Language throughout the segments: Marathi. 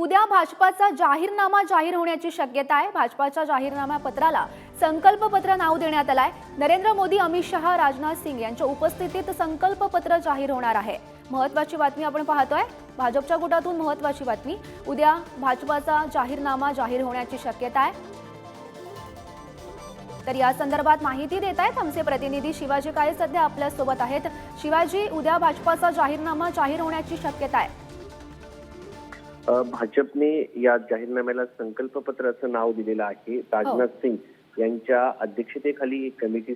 उद्या भाजपाचा जाहीरनामा जाहीर होण्याची शक्यता आहे. भाजपाच्या जाहीरनामा पत्राला संकल्प पत्र नाव देण्यात आलंय. नरेंद्र मोदी अमित शहा राजनाथ सिंग यांच्या उपस्थितीत संकल्प पत्र जाहीर होणार आहे. महत्वाची बातमी आपण पाहतोय. भाजपच्या गुटातून महत्वाची बातमी. उद्या भाजपाचा जाहीरनामा जाहीर होण्याची शक्यता आहे. तर या संदर्भात माहिती देत आहेत आमचे प्रतिनिधी शिवाजी काळे सध्या आपल्यासोबत आहेत. शिवाजी उद्या भाजपाचा जाहीरनामा जाहीर होण्याची शक्यता आहे. भाजपने या जाहीरनाम्याला संकल्पपत्र असं नाव दिलेलं आहे. राजनाथ सिंग यांच्या अध्यक्षतेखाली एक कमिटी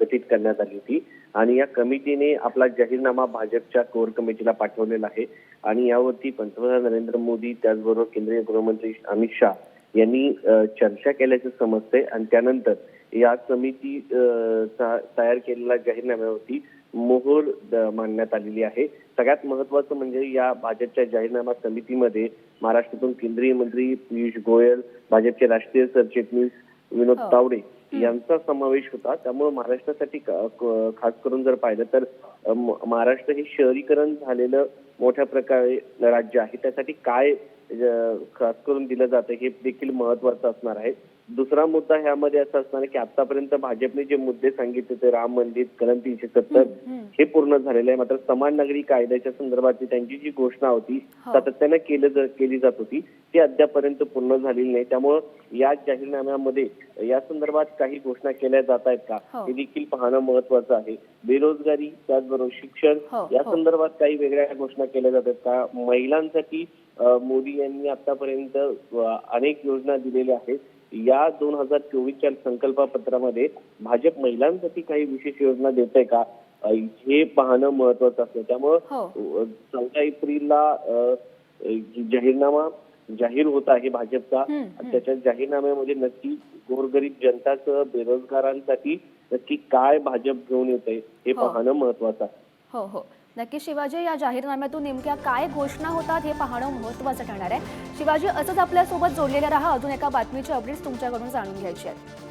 गठीत करण्यात आली होती. आणि या कमिटीने आपला जाहीरनामा भाजपच्या कोर कमिटीला पाठवलेला आहे. आणि यावरती पंतप्रधान नरेंद्र मोदी त्याचबरोबर केंद्रीय गृहमंत्री अमित शाह यांनी चर्चा केल्याचं समजतंय आणि त्यानंतर या समिती तयार केलेल्या जाहीरनाम्यावरती मोहर द- मांडण्यात आलेली आहे. सगळ्यात महत्वाचं म्हणजे या भाजपच्या जाहीरनामा समितीमध्ये महाराष्ट्रातून केंद्रीय मंत्री पियुष गोयल भाजपचे राष्ट्रीय सरचिटणीस विनोद हो. तावडे यांचा समावेश होता. त्यामुळे महाराष्ट्रासाठी खास करून जर पाहिलं तर महाराष्ट्र हे शहरीकरण झालेलं मोठ्या प्रकारे राज्य आहे त्यासाठी काय खास करून दिलं जातं हे देखील महत्वाचं असणार आहे दुसरा मुद्दा ह्यामध्ये असा असणार आहे की आतापर्यंत भाजपने जे मुद्दे सांगितले ते राम मंदिर कलम तीनशे सत्तर. हे पूर्ण झालेलं आहे मात्र समान नागरी कायद्याच्या संदर्भातली त्यांची जी घोषणा होती हो. सातत्यानं केलं केली जात होती ती अद्यापर्यंत पूर्ण झालेली नाही त्यामुळं या जाहीरनाम्यामध्ये या संदर्भात काही घोषणा केल्या जात आहेत का हो. हे देखील पाहणं महत्वाचं आहे बेरोजगारी त्याचबरोबर शिक्षण हो, या हो. संदर्भात काही वेगळ्या घोषणा केल्या जातात का? महिलांसाठी अ, मोदी यांनी आतापर्यंत अ, अनेक योजना दिलेल्या आहेत. या दोन हजार चोवीसच्या संकल्पपत्रामध्ये भाजप महिलांसाठी काही विशेष योजना देत आहे का? अ, हे पाहणं महत्वाचं असतं. त्यामुळं हो. चौदा एप्रिलला अ, जाहीरनामा जाहीर होत आहे भाजपचा. त्याच्या जाहीरनाम्यामध्ये नक्की गोरगरीब जनतासह बेरोजगारांसाठी नक्की काय भाजप घेऊन येत आहे हे हो. पाहणं महत्वाचं आहे. हो हो. नक्की शिवाजी या जाहीरनाम्यातून नेमक्या काय घोषणा होतात हे पाहणं महत्त्वाचं ठरणार आहे. शिवाजी असंच आपल्यासोबत जोडलेले राहा. अजून एका बातमीची अपडेट्स तुमच्याकडून जाणून घ्यायची आहेत.